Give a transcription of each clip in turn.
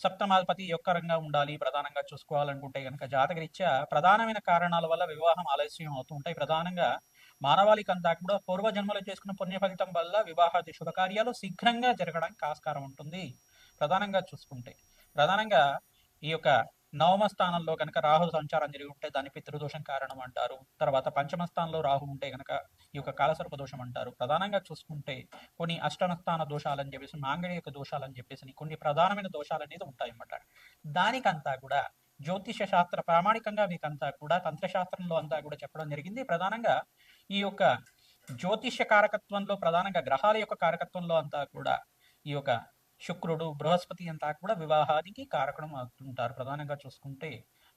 సప్తమాధిపతి యొక్క రంగా ఉండాలి ప్రధానంగా చూసుకోవాలనుకుంటే కనుక జాతకరీత్యా ప్రధానమైన కారణాల వల్ల వివాహం ఆలస్యం అవుతుంటాయి ప్రధానంగా మానవాళికంతా కూడా పూర్వజన్మలో చేసుకున్న పుణ్య ఫలితం వల్ల వివాహాది శుభకార్యాలు శీఘ్రంగా జరగడానికి ఆస్కారం ఉంటుంది. ప్రధానంగా చూసుకుంటే ప్రధానంగా ఈ యొక్క నవమ స్థానంలో కనుక రాహు సంచారం జరిగి ఉంటే దాన్ని పితృదోషం కారణం అంటారు. తర్వాత పంచమ స్థానంలో రాహు ఉంటే కనుక ఈ యొక్క కాలసర్ప దోషం అంటారు. ప్రధానంగా చూసుకుంటే కొన్ని అష్టనస్థాన దోషాలని చెప్పేసి దోషాలు దోషాలని చెప్పేసి కొన్ని ప్రధానమైన దోషాలు అనేది ఉంటాయన్నమాట. దానికంతా కూడా జ్యోతిష శాస్త్ర ప్రామాణికంగా మీకంతా కూడా తంత్రశాస్త్రంలో అంతా కూడా చెప్పడం జరిగింది. ప్రధానంగా ఈ యొక్క జ్యోతిష కారకత్వంలో ప్రధానంగా గ్రహాల యొక్క కారకత్వంలో అంతా కూడా ఈ యొక్క శుక్రుడు బృహస్పతి అంతా కూడా వివాహానికి కారకణం అవుతుంటారు. ప్రధానంగా చూసుకుంటే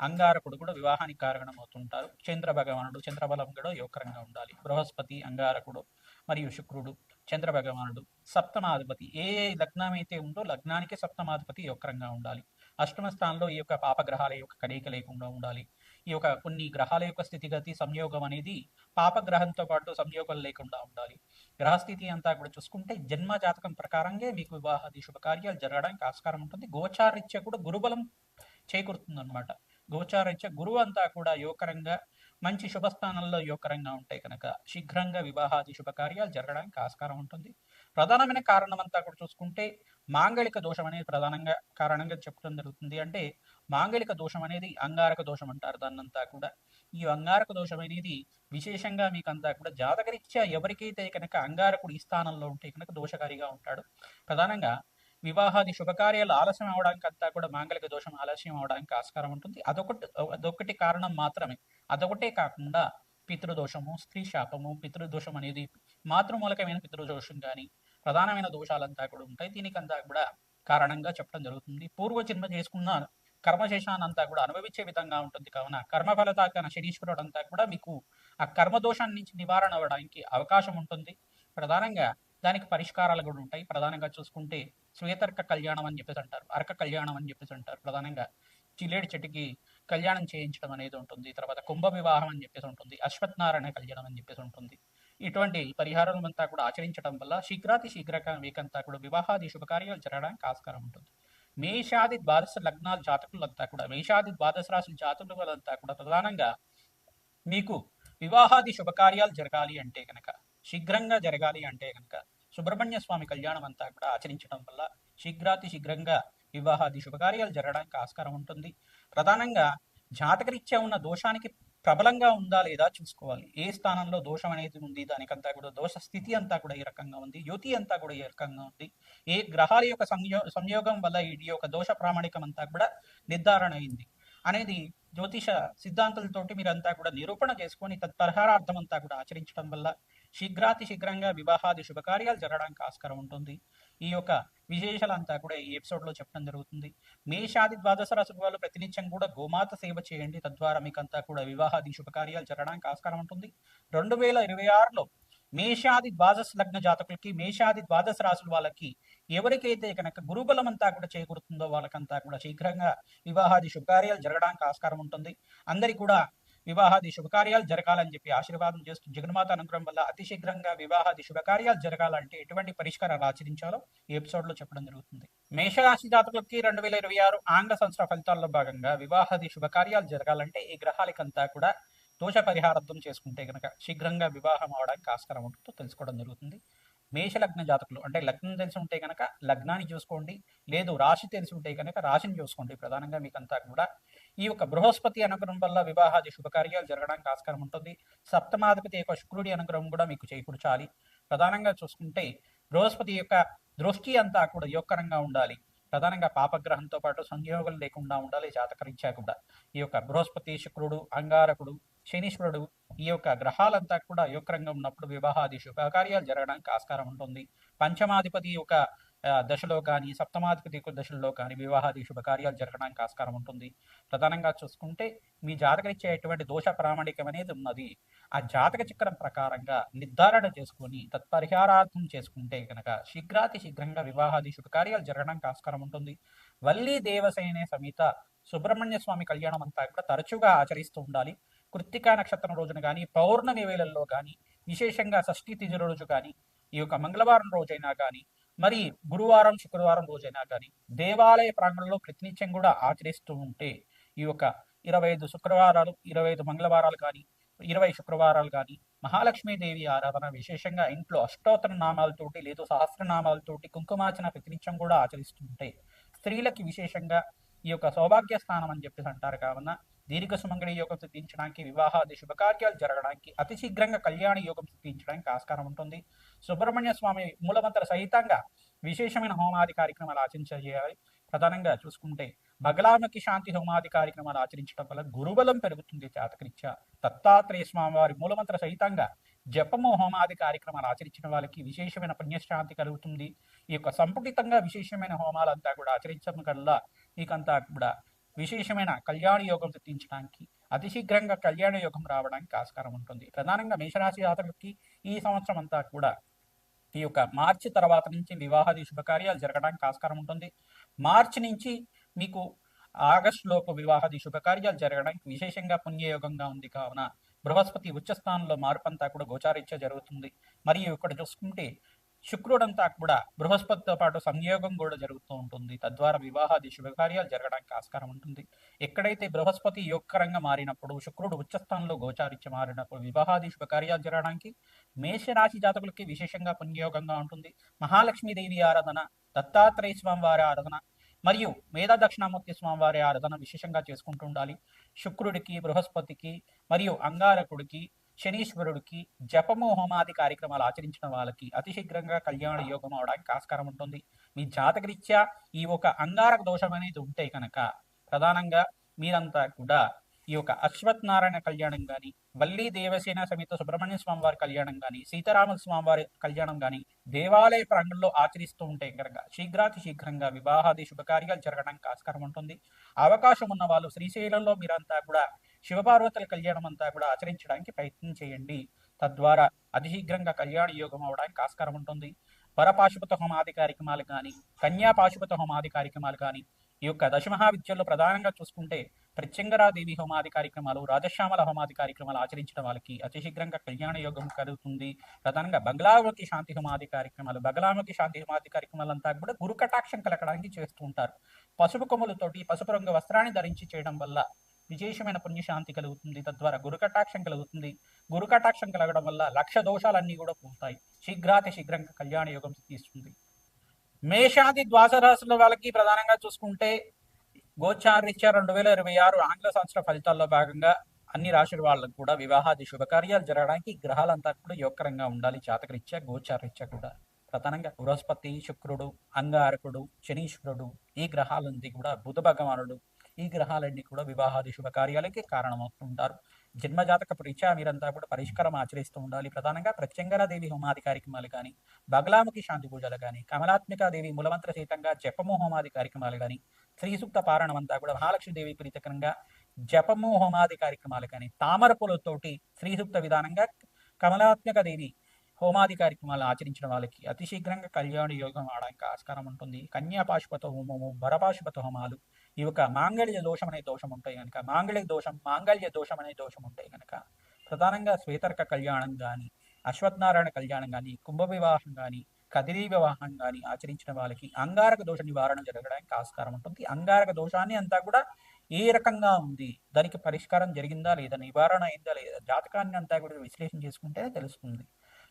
అంగారకుడు కూడా వివాహానికి కారణం అవుతుంటారు చంద్ర భగవానుడు చంద్రబలం కూడా యోగకరంగా ఉండాలి. బృహస్పతి అంగారకుడు మరియు శుక్రుడు చంద్ర భగవానుడు సప్తమాధిపతి. ఏ ఏ లగ్నం అయితే ఉందో లగ్నానికి సప్తమాధిపతి యోగకరంగా ఉండాలి. అష్టమ స్థానంలో ఈ యొక్క పాపగ్రహాల యొక్క కలయిక లేకుండా ఉండాలి. ఈ యొక్క కొన్ని గ్రహాల యొక్క స్థితిగతి సంయోగం అనేది పాపగ్రహంతో పాటు సంయోగం లేకుండా ఉండాలి. గ్రహస్థితి అంతా కూడా చూసుకుంటే జన్మ జాతకం ప్రకారంగా మీకు వివాహాది శుభకార్యాలు జరగడానికి ఆస్కారం ఉంటుంది. గోచారీత్య కూడా గురుబలం చేకూరుతుంది అనమాట గోచారించే గురువు అంతా కూడా యువకరంగా మంచి శుభస్థానంలో యువకరంగా ఉంటాయి కనుక శీఘ్రంగా వివాహాది శుభకార్యాలు జరగడానికి ఆస్కారం ఉంటుంది. ప్రధానమైన కారణం అంతా కూడా చూసుకుంటే మాంగళిక దోషం అనేది ప్రధానంగా కారణంగా చెప్పడం జరుగుతుంది. అంటే మాంగళిక దోషం అనేది అంగారక దోషం అంటారు దాన్నంతా కూడా. ఈ అంగారక దోషం అనేది విశేషంగా మీకు అంతా కూడా జాతకరీత్యా ఎవరికైతే కనుక అంగారకుడు ఈ స్థానంలో ఉంటే కనుక దోషకారిగా ఉంటాడు. ప్రధానంగా వివాహాది శుభకార్యాలు ఆలస్యం అవడానికి అంతా కూడా మాంగళిక దోషం ఆలస్యం అవడానికి ఆస్కారం ఉంటుంది. అదొకటి అదొకటి కారణం మాత్రమే. అదొకటే కాకుండా పితృదోషము స్త్రీ శాపము పితృదోషం అనేది మాతృమూలకమైన పితృదోషం కానీ ప్రధానమైన దోషాలంతా కూడా ఉంటాయి. దీనికంతా కూడా కారణంగా చెప్పడం జరుగుతుంది. పూర్వ జన్మ చేసుకున్న కర్మశేషానంతా కూడా అనుభవించే విధంగా ఉంటుంది. కావున కర్మఫలతాకన శనీశ్వరుడు అంతా కూడా మీకు ఆ కర్మ దోషాన్ని నుంచి నివారణ అవ్వడానికి అవకాశం ఉంటుంది. ప్రధానంగా దానికి పరిష్కారాలు కూడా ఉంటాయి. ప్రధానంగా చూసుకుంటే శ్వేతర్క కళ్యాణం అని చెప్పేసి అంటారు. అర్క కళ్యాణం అని చెప్పేసి అంటారు ప్రధానంగా. చిలేడి చెట్టుకి కళ్యాణం చేయించడం అనేది ఉంటుంది. తర్వాత కుంభ వివాహం అని చెప్పేసి ఉంటుంది. అశ్వత్నారాయణ కళ్యాణం అని చెప్పేసి ఉంటుంది. ఇటువంటి పరిహారాలు అంతా కూడా ఆచరించడం వల్ల శీఘ్రాతి శీఘ్రంగా మీకంతా కూడా వివాహాది శుభకార్యాలు జరగడానికి ఆస్కారం ఉంటుంది. మేషాది ద్వాదశ లగ్నాల జాతకులంతా కూడా మేషాది ద్వాదశ రాశుల జాతకులంతా కూడా ప్రధానంగా మీకు వివాహాది శుభకార్యాలు జరగాలి అంటే కనుక శీఘ్రంగా జరగాలి అంటే కనుక సుబ్రహ్మణ్య స్వామి కళ్యాణం అంతా కూడా ఆచరించడం వల్ల శీఘ్రాతి శీఘ్రంగా వివాహాది శుభకార్యాలు జరగడానికి ఆస్కారం ఉంటుంది. ప్రధానంగా జాతకరీత్యా ఉన్న దోషానికి ప్రబలంగా ఉందా లేదా చూసుకోవాలి. ఏ స్థానంలో దోషం అనేది ఉంది? దానికంతా కూడా దోష స్థితి అంతా కూడా ఈ రకంగా ఉంది. యుతి అంతా కూడా ఈ రకంగా ఉంది. ఏ గ్రహాల యొక్క సంయో సంయోగం వల్ల ఈ యొక్క దోష ప్రామాణికం అంతా కూడా నిర్ధారణ అయింది. అనేది జ్యోతిష సిద్ధాంతులతోటి మీరంతా కూడా నిరూపణ చేసుకొని తత్పరిహారార్థం అంతా కూడా ఆచరించడం వల్ల శీఘ్రాతి శీఘ్రంగా వివాహాది శుభకార్యాలు జరగడానికి ఆస్కారం ఉంటుంది. ఈ యొక్క విశేషాలంతా కూడా ఈ ఎపిసోడ్లో చెప్పడం జరుగుతుంది. మేషాది ద్వాదశ రాశుల వాళ్ళు ప్రతినిత్యం కూడా గోమాత సేవ చేయండి. తద్వారా మీకంతా కూడా వివాహాది శుభకార్యాలు జరగడానికి ఆస్కారం ఉంటుంది. రెండు వేల ఇరవై ఆరులో మేషాది ద్వాదశ లగ్న జాతకులకి మేషాది ద్వాదశ రాశుల వాళ్ళకి ఎవరికైతే కనుక గురుబలం అంతా కూడా చేకూరుతుందో వాళ్ళకంతా కూడా శీఘ్రంగా వివాహాది శుభకార్యాలు జరగడానికి ఆస్కారం ఉంటుంది. అందరి కూడా వివాహాది శుభకార్యాలు జరగాలని చెప్పి ఆశీర్వాదం చేస్తూ జగన్మాత అనుగ్రహం వల్ల అతి శీఘ్రంగా వివాహాది శుభకార్యాలు జరగాలంటే ఎటువంటి పరిష్కారాలు ఆచరించాలో ఈ ఎపిసోడ్లో చెప్పడం జరుగుతుంది. మేషరాశి జాతకులకి రెండు వేల ఇరవై ఆరు ఆంగ్ల సంవత్సర ఫలితాల్లో భాగంగా వివాహాది శుభకార్యాలు జరగాలంటే ఈ గ్రహాలకంతా కూడా దోష పరిహారార్థం చేసుకుంటే గనక శీఘ్రంగా వివాహం అవడానికి ఆస్కారం ఉంటుందో తెలుసుకోవడం జరుగుతుంది. మేషలగ్న జాతకులు అంటే లగ్నం తెలిసి ఉంటే కనుక లగ్నాన్ని చూసుకోండి లేదు రాశి తెలిసి ఉంటే కనుక రాశిని చూసుకోండి. ప్రధానంగా మీకంతా కూడా ఈ యొక్క బృహస్పతి అనుగ్రహం వల్ల వివాహాది శుభకార్యాలు జరగడానికి ఆస్కారం ఉంటుంది. సప్తమాధిపతి యొక్క శుక్రుడి అనుగ్రహం కూడా మీకు చేకూర్చాలి. ప్రధానంగా చూసుకుంటే బృహస్పతి యొక్క దృష్టి అంతా కూడా యోగకరంగా ఉండాలి. ప్రధానంగా పాపగ్రహంతో పాటు సంయోగం లేకుండా ఉండాలి జాతకరీత్యా కూడా. ఈ యొక్క బృహస్పతి శుక్రుడు అంగారకుడు శనీశ్వరుడు ఈ యొక్క గ్రహాలంతా కూడా యోగకరంగా ఉన్నప్పుడు వివాహాది శుభకార్యాలు జరగడానికి ఆస్కారం ఉంటుంది. పంచమాధిపతి యొక్క దశలో కానీ సప్తమాధిక దిక్కు దశల్లో కానీ వివాహాది శుభకార్యాలు జరగడానికి ఆస్కారం ఉంటుంది. ప్రధానంగా చూసుకుంటే మీ జాతకరీత్యా ఎటువంటి దోష ప్రామాణికం అనేది ఉన్నది. ఆ జాతక చక్రం ప్రకారంగా నిర్ధారణ చేసుకొని తత్పరిహారార్థం చేసుకుంటే కనుక శీఘ్రాతి శీఘ్రంగా వివాహాది శుభకార్యాలు జరగడానికి ఆస్కారం ఉంటుంది. వల్లీ దేవసేనే సమేత సుబ్రహ్మణ్య స్వామి కళ్యాణం అంతా కూడా తరచుగా ఆచరిస్తూ ఉండాలి. కృత్తికా నక్షత్రం రోజున కానీ పౌర్ణమి వేళల్లో కానీ విశేషంగా షష్ఠీ తిథి రోజు కానీ ఈ యొక్క మంగళవారం రోజైనా కానీ మరి గురువారం శుక్రవారం రోజైనా కానీ దేవాలయ ప్రాంగణంలో ప్రతినిత్యం కూడా ఆచరిస్తూ ఉంటే ఈ యొక్క ఇరవై ఐదు శుక్రవారాలు ఇరవై ఐదు మంగళవారాలు కానీ ఇరవై శుక్రవారాలు కానీ మహాలక్ష్మీదేవి ఆరాధన విశేషంగా ఇంట్లో అష్టోత్తర నామాలతోటి లేదు సహస్రనామాలతోటి కుంకుమార్చన ప్రతినిత్యం కూడా ఆచరిస్తుంటే స్త్రీలకి విశేషంగా ఈ యొక్క సౌభాగ్య స్థానం అని చెప్పేసి అంటారు కావున దీర్ఘ సుమంగళి యోగం సిద్ధించడానికి వివాహాది శుభకార్యాలు జరగడానికి అతి శీఘ్రంగా కళ్యాణ యోగం సిద్ధించడానికి ఆస్కారం ఉంటుంది. సుబ్రహ్మణ్య స్వామి మూలమంత్ర సహితంగా విశేషమైన హోమాది కార్యక్రమాలు ఆచరించేయాలి ప్రధానంగా చూసుకుంటే బగలాముఖి శాంతి హోమాది కార్యక్రమాలు ఆచరించడం వల్ల గురుబలం పెరుగుతుంది జాతకరీత్యా. దత్తాత్రేయ స్వామి వారి మూలమంత్ర సహితంగా జపము హోమాది కార్యక్రమాలు ఆచరించిన వాళ్ళకి విశేషమైన పుణ్యశాంతి కలుగుతుంది. ఈ యొక్క సంపుటితంగా విశేషమైన హోమాలంతా కూడా ఆచరించడం కల్లా మీకంతా కూడా విశేషమైన కళ్యాణ యోగం సిద్ధించడానికి అతి శీఘ్రంగా కళ్యాణ యోగం రావడానికి ఆస్కారం ఉంటుంది. ప్రధానంగా మేషరాశి జాతకులకి ఈ సంవత్సరం అంతా కూడా ఈ యొక్క మార్చి తర్వాత నుంచి వివాహాది శుభకార్యాలు జరగడానికి ఆస్కారం ఉంటుంది. మార్చి నుంచి మీకు ఆగస్టు లోపు వివాహాది శుభకార్యాలు జరగడానికి విశేషంగా పుణ్యయోగంగా ఉంది కావున బృహస్పతి ఉచ్చస్థానంలో మార్పంతా కూడా గోచారీత్య జరుగుతుంది. మరియు ఇక్కడ చూసుకుంటే శుక్రుడంతా కూడా బృహస్పతితో పాటు సంయోగం కూడా జరుగుతూ ఉంటుంది. తద్వారా వివాహాది శుభకార్యాలు జరగడానికి ఆస్కారం ఉంటుంది. ఎక్కడైతే బృహస్పతి యోగకరంగా మారినప్పుడు శుక్రుడు ఉచ్చస్థానంలో గోచారించి మారినప్పుడు వివాహాది శుభకార్యాలు జరగడానికి మేషరాశి జాతకులకి విశేషంగా పుణ్యయోగంగా ఉంటుంది. మహాలక్ష్మీదేవి ఆరాధన దత్తాత్రేయ స్వామి వారి ఆరాధన మరియు మేధా దక్షిణామూర్తి స్వామి వారి ఆరాధన విశేషంగా చేసుకుంటూ ఉండాలి. శుక్రుడికి బృహస్పతికి మరియు అంగారకుడికి శనీశ్వరుడికి జపము హోమాది కార్యక్రమాలు ఆచరించిన వాళ్ళకి అతి శీఘ్రంగా కళ్యాణ యోగం అవడానికి ఆస్కారం ఉంటుంది. మీ జాతకరీత్యా ఈ ఒక అంగారక దోషం అనేది ఉంటే కనుక ప్రధానంగా మీరంతా కూడా ఈ యొక్క అశ్వత్ నారాయణ కళ్యాణం కానీ వల్లి దేవసేన సమేత సుబ్రహ్మణ్య స్వామి వారి కళ్యాణం కానీ సీతారామ స్వామి వారి కళ్యాణం కానీ దేవాలయ ప్రాంగణంలో ఆచరిస్తూ ఉంటే కనుక శీఘ్రాతి శీఘ్రంగా వివాహాది శుభకార్యాలు జరగడానికి ఆస్కారం ఉంటుంది. అవకాశం ఉన్న వాళ్ళు శ్రీశైలంలో మీరంతా కూడా శివపార్వతుల కళ్యాణం అంతా కూడా ఆచరించడానికి ప్రయత్నం చేయండి. తద్వారా అతి శీఘ్రంగా కళ్యాణ యోగం అవడానికి ఆస్కారం ఉంటుంది. పరపాశుపత హోమాది కార్యక్రమాలు కానీ కన్యా పాశుపత హోమాది కార్యక్రమాలు కానీ ఈ యొక్క దశమహావిద్యల్లో ప్రధానంగా చూసుకుంటే ప్రత్యంగరాదేవి హోమాది కార్యక్రమాలు రాజశ్యామల హోమాది కార్యక్రమాలు ఆచరించడం వాళ్ళకి అతి శీఘ్రంగా కళ్యాణ యోగం కలుగుతుంది. ప్రధానంగా బంగ్లాముఖి శాంతి హోమాది కార్యక్రమాలు బంగ్లాముఖి శాంతి హోమాది కార్యక్రమాలంతా కూడా గురు కటాక్షం కలకడానికి చేస్తూ ఉంటారు. పసుపు కొమ్ములతోటి పసుపు రంగు వస్త్రాన్ని ధరించి చేయడం వల్ల విశేషమైన పుణ్యశాంతి కలుగుతుంది. తద్వారా గురుకటాక్షం కలుగుతుంది. గురుకటాక్షం కలగడం వల్ల లక్ష దోషాలన్నీ కూడా పోతాయి. శీఘ్రాతి శీఘ్రంగా కళ్యాణ యోగం సిద్ధిస్తుంది. మేషాది ద్వాదశ రాశుల వాళ్ళకి ప్రధానంగా చూసుకుంటే గోచారీత్యా రెండు వేల ఇరవై ఆరు ఆంగ్ల సంవత్సర ఫలితాల్లో భాగంగా అన్ని రాశుల వాళ్ళకు కూడా వివాహాది శుభకార్యాలు జరగడానికి గ్రహాలంతా కూడా యోగకరంగా ఉండాలి. జాతకరీత్యా గోచారీత్యా కూడా. ప్రధానంగా బృహస్పతి శుక్రుడు అంగారకుడు శనీశ్వరుడు ఈ గ్రహాలన్నీ కూడా బుధ భగవానుడు ఈ గ్రహాలన్నీ కూడా వివాహాది శుభకార్యాలకి కారణమవుతుంటారు. జన్మజాతక రీత్యా మీరంతా కూడా పరిష్కారం ఆచరిస్తూ ఉండాలి. ప్రధానంగా ప్రత్యంగరాదేవి హోమాది కార్యక్రమాలు కానీ బగలాముఖి శాంతి పూజలు కానీ కమలాత్మికాదేవి మూలమంత్ర సహితంగా జపము హోమాది కార్యక్రమాలు కానీ శ్రీసూక్త పారాయణం అంతా కూడా మహాలక్ష్మీదేవి ప్రీతికరంగా జపము హోమాది కార్యక్రమాలు కానీ తామర పూలతోటి శ్రీసూక్త విధానంగా కమలాత్మక దేవి హోమాది కార్యక్రమాలు ఆచరించిన వాళ్ళకి అతి శీఘ్రంగా కళ్యాణ యోగం ఆడడానికి ఆస్కారం ఉంటుంది. కన్యాపాశుపత హోమము భరపాశుపత హోమాలు ఈ యొక్క మాంగళ్య దోషం అనే దోషం ఉంటాయి కనుక మాంగళ్య దోషం మాంగళ్య దోషం అనే దోషం ఉంటాయి కనుక ప్రధానంగా శ్వేతర్క కళ్యాణం కానీ అశ్వత్నారాయణ కళ్యాణం కానీ కుంభ వివాహం కానీ కదిరి వివాహం కానీ ఆచరించిన వాళ్ళకి అంగారక దోష నివారణ జరగడానికి ఆస్కారం ఉంటుంది. అంగారక దోషాన్ని అంతా కూడా ఏ రకంగా ఉంది దానికి పరిష్కారం జరిగిందా లేదా నివారణ అయిందా లేదా జాతకాన్ని అంతా కూడా విశ్లేషణ చేసుకుంటే తెలుస్తుంది.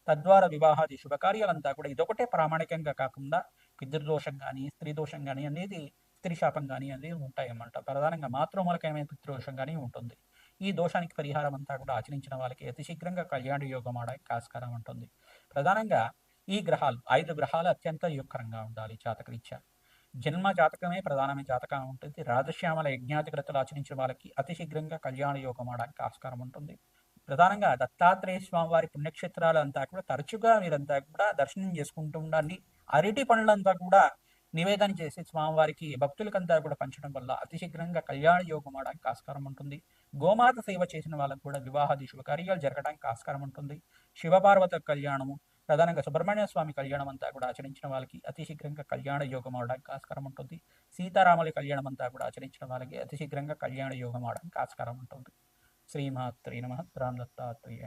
తద్వారా వివాహాది శుభకార్యాలంతా కూడా ఇదొకటే ప్రామాణికంగా కాకుండా పితృదోషం కానీ స్త్రీ దోషం కానీ అనేది స్త్రీ శాపం కానీ అనేది ఉంటాయన్నమాట ప్రధానంగా మాతృమూలకమైన పితృదోషం కానీ ఉంటుంది. ఈ దోషానికి పరిహారం అంతా కూడా ఆచరించిన వాళ్ళకి అతి శీఘ్రంగా కళ్యాణ యోగం ఆడడానికి ఆస్కారం ఉంటుంది. ప్రధానంగా ఈ గ్రహాలు ఐదు గ్రహాలు అత్యంత యుక్కరంగా ఉండాలి జాతకరీత్యా. జన్మ జాతకమే ప్రధానమైన జాతకం ఉంటుంది. రాజశ్యామల యజ్ఞాధికృతలు ఆచరించిన వాళ్ళకి అతి శీఘ్రంగా కళ్యాణ యోగం ఆడడానికి ఆస్కారం ఉంటుంది. ప్రధానంగా దత్తాత్రేయ స్వామి వారి పుణ్యక్షేత్రాలు అంతా కూడా తరచుగా మీరంతా కూడా దర్శనం చేసుకుంటూ ఉండండి. అరటి పనులంతా కూడా నివేదన చేసి స్వామివారికి భక్తులకంతా కూడా పంచడం వల్ల అతి శీఘ్రంగా కళ్యాణ యోగం అవడానికి ఆస్కారం ఉంటుంది. గోమాత సేవ చేసిన వాళ్ళకు కూడా వివాహాది శుభకార్యాలు జరగడానికి ఆస్కారం ఉంటుంది. శివపార్వత కళ్యాణము ప్రధానంగా సుబ్రహ్మణ్య స్వామి కళ్యాణం అంతా కూడా ఆచరించిన వాళ్ళకి అతి శీఘ్రంగా కళ్యాణ యోగం అవడానికి ఆస్కారం ఉంటుంది. సీతారాముల కళ్యాణం అంతా కూడా ఆచరించిన వాళ్ళకి అతి శీఘ్రంగా కళ్యాణ యోగం అవడానికి ఆస్కారం ఉంటుంది. శ్రీమాత్రి నమ. రామ్ దత్తాత్రేయ